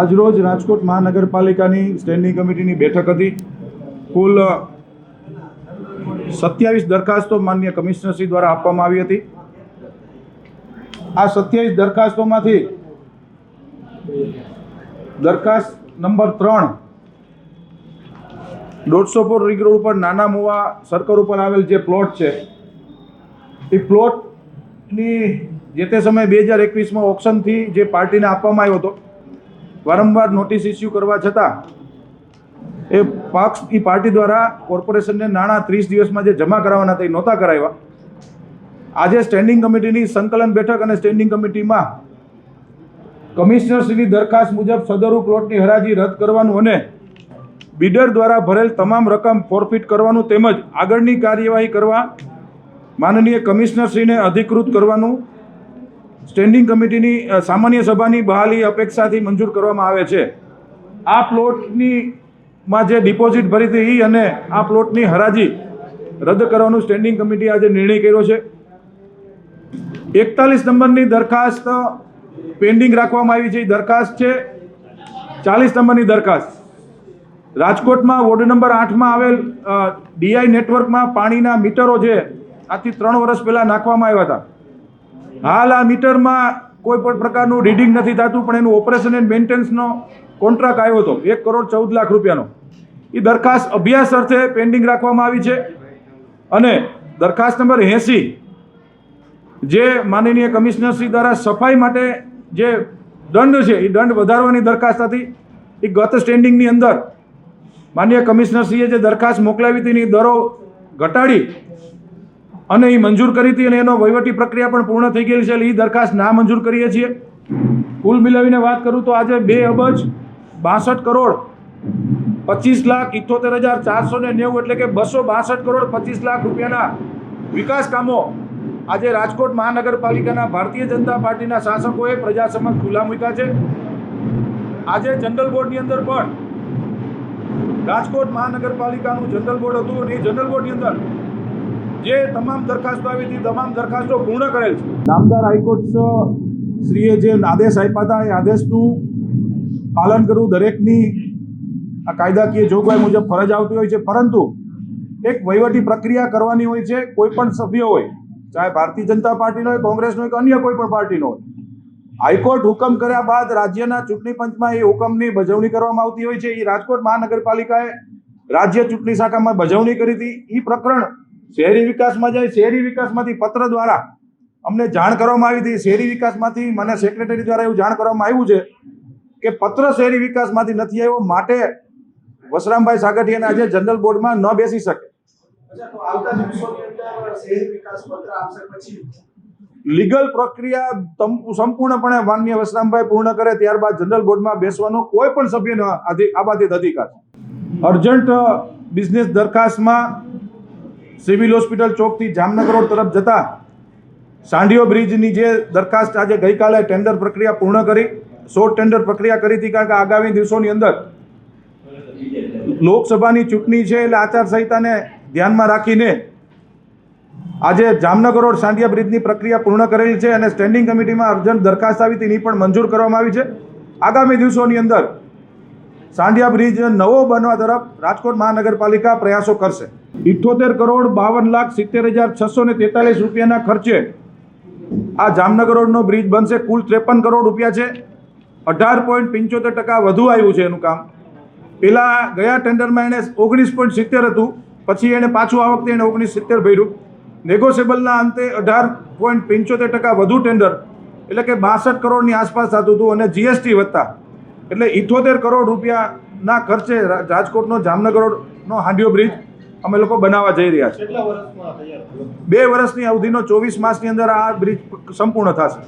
આજરોજ રાજકોટ મહાનગરપાલિકાની સ્ટેન્ડિંગ કમિટીની બેઠક હતી. કુલ સત્યાવીસ દરખાસ્તો માન્ય કમિશનરશ્રી દ્વારા આપવામાં આવી હતી. આ સત્યાવીસ દરખાસ્તોમાંથી દરખાસ્ત નંબર ત્રણ દોઢસો ફૂટ રિંગ રોડ ઉપર નાના મુવા સર્કલ ઉપર આવેલ જે પ્લોટ છે, એ પ્લોટની જે તે સમયે બે હજાર એકવીસમાં ઓપ્શનથી જે પાર્ટીને આપવામાં આવ્યો હતો વારંવાર નોટિસ ઇસ્યુ કરવા છતાં એ પક્ષ, એ પાર્ટી દ્વારા કોર્પોરેશનને નાણાં ત્રીસ દિવસમાં જે જમા કરાવવાના એ નહોતા કરાવ્યા. આજે સ્ટેન્ડિંગ કમિટીની સંકલન બેઠક અને સ્ટેન્ડિંગ કમિટીમાં કમિશનરશ્રીની દરખાસ્ત મુજબ સદરુ પ્લોટની હરાજી રદ કરવાનું અને બિડર દ્વારા ભરેલ તમામ રકમ ફોરફિટ કરવાનું તેમજ આગળની કાર્યવાહી કરવા માનનીય કમિશનરશ્રીને અધિકૃત કરવાનું સ્ટેન્ડિંગ કમિટીની સામાન્ય સભાની બહાલી અપેક્ષાથી મંજૂર કરવામાં આવે છે. આ પ્લોટની માં જે ડિપોઝિટ ભરી હતી અને આ પ્લોટની હરાજી રદ કરવાનું સ્ટેન્ડિંગ કમિટી આજે નિર્ણય કર્યો છે. એકતાલીસ નંબરની દરખાસ્ત પેન્ડિંગ રાખવામાં આવી છે. એ દરખાસ્ત છે ચાલીસ નંબરની દરખાસ્ત. રાજકોટમાં વોર્ડ નંબર આઠમાં આવેલ ડીઆઈ નેટવર્કમાં પાણીના મીટરો છે આથી ત્રણ વર્ષ પહેલાં નાખવામાં આવ્યા હતા. હાલ આ મીટરમાં કોઈ પણ પ્રકારનું રીડિંગ નથી થતું, પણ એનું ઓપરેશન એન્ડ મેન્ટેનન્સનો કોન્ટ્રાક્ટ આવ્યો હતો, એક કરોડ ચૌદ લાખ રૂપિયાનો. એ દરખાસ્ત અભ્યાસ અર્થે પેન્ડિંગ રાખવામાં આવી છે. અને દરખાસ્ત નંબર એંસી, જે માનનીય કમિશનરશ્રી દ્વારા સફાઈ માટે જે દંડ છે એ દંડ વધારવાની દરખાસ્ત હતી. એ ગત સ્ટેન્ડિંગની અંદર માન્ય કમિશનરશ્રીએ જે દરખાસ્ત મોકલાવી હતી એની દરો ઘટાડી અને એ મંજૂર કરી હતી અને એનો વહીવટી પ્રક્રિયા પણ પૂર્ણ થઈ ગયેલી છે. એટલે એ દરખાસ્ત ના મંજૂર કરીએ છીએ. કુલ મિલાવીને વાત કરું તો આજે બે અબજ બાસઠ કરોડ પચીસ લાખ ઇઠોતેર હજાર ચારસો ને નેવું એટલે કે બસો બાસઠ કરોડ પચીસ લાખ રૂપિયાના વિકાસ કામો આજે રાજકોટ મહાનગરપાલિકાના ભારતીય જનતા પાર્ટીના શાસકોએ પ્રજા સમક્ષ ખુલ્લા મૂક્યા છે. આજે જનરલ બોર્ડની અંદર પણ રાજકોટ મહાનગરપાલિકાનું જનરલ બોર્ડ હતું અને એ જનરલ બોર્ડની અંદર જે તમામ દરખાસ્તો આવી હતી, તમામ દરખાસ્તો પૂર્ણ કરેલ છે. નામદાર હાઈકોર્ટ શ્રીએ જે આદેશ આપ્યા હતા, એ આદેશનું પાલન કરવું દરેકની આ કાયદાકીય જોગવાઈ મુજબ ફરજ આવતી હોય છે. પરંતુ એક વહીવટી પ્રક્રિયા કરવાની હોય છે, કોઈ પણ સભ્ય હોય, ચાહે ભારતીય જનતા પાર્ટીનો હોય, કોંગ્રેસનો હોય કે અન્ય કોઈ પણ પાર્ટીનો હોય. હાઈકોર્ટ હુકમ કર્યા બાદ રાજ્યના ચૂંટણી પંચમાં એ હુકમની બજવણી કરવામાં આવતી હોય છે. એ રાજકોટ મહાનગરપાલિકાએ રાજ્ય ચૂંટણી શાખામાં બજવણી કરી હતી. એ પ્રકરણ શહેરી વિકાસમાં જાય શહેરી વિકાસમાંથી પત્ર દ્વારા અમને જાણ કરવામાં આવી હતી. શહેરી વિકાસમાંથી મને સેક્રેટરી દ્વારા એવું જાણ કરવામાં આવ્યું છે કે પત્ર શહેરી વિકાસમાંથી નથી આવ્યો માટે વસરામભાઈ સાગઠિયાને આજે જનરલ બોર્ડમાં ન બેસી શકે. લીગલ પ્રક્રિયા સંપૂર્ણપણે માન્ય વસરામભાઈ પૂર્ણ કરે ત્યારબાદ જનરલ બોર્ડમાં બેસવાનો કોઈ પણ સભ્યનો આબાદિત અધિકાર. અર્જન્ટ બિઝનેસ દરખાસ્તમાં સિવિલ હોસ્પિટલ ચોકથી જામનગર રોડ તરફ જતા સાંઢિયો બ્રિજની જે દરખાસ્ત આજે ગઈકાલે ટેન્ડર પ્રક્રિયા પૂર્ણ કરી શોર્ટ ટેન્ડર પ્રક્રિયા કરી હતી કારણ કે આગામી દિવસોની અંદર લોકસભાની ચૂંટણી છે એટલે આચારસંહિતાને ધ્યાનમાં રાખીને આજે જામનગર રોડ સાંઢિયા બ્રિજની પ્રક્રિયા પૂર્ણ કરેલી છે અને સ્ટેન્ડિંગ કમિટીમાં અર્જન્ટ દરખાસ્ત આવી હતી પણ મંજૂર કરવામાં આવી છે. આગામી દિવસોની અંદર સાંઢિયા બ્રિજ નવો બનવા તરફ રાજકોટ મહાનગરપાલિકા પ્રયાસો કરશે. ઇઠ્ઠોતેર કરોડ બાવન લાખ સિત્તેર હજાર છસો ને તેતાલીસ રૂપિયાના ખર્ચે આ જામનગર રોડનો બ્રિજ બનશે. કુલ ત્રેપન કરોડ રૂપિયા છે. અઢાર પોઈન્ટ પંચોતેર ટકા વધુ આવ્યું છે એનું કામ. પહેલાં ગયા ટેન્ડરમાં એણે ઓગણીસ પોઈન્ટ સિત્તેર હતું. પછી એણે પાછું આ વખતે એણે ઓગણીસ સિત્તેર ભર્યું. નેગોશિયેબલના અંતે અઢાર પોઈન્ટ પંચોતેર ટકા વધુ ટેન્ડર, એટલે કે બાસઠ કરોડની આસપાસ થતું હતું અને જીએસટી વધતા. એટલે ઇઠોતેર કરોડ રૂપિયાના ખર્ચે રાજકોટનો જામનગર રોડનો હાંડિયો બ્રિજ અમે લોકો બનાવવા જઈ રહ્યા છીએ. બે વર્ષની અવધિનો ચોવીસ માસની અંદર આ બ્રિજ સંપૂર્ણ થશે.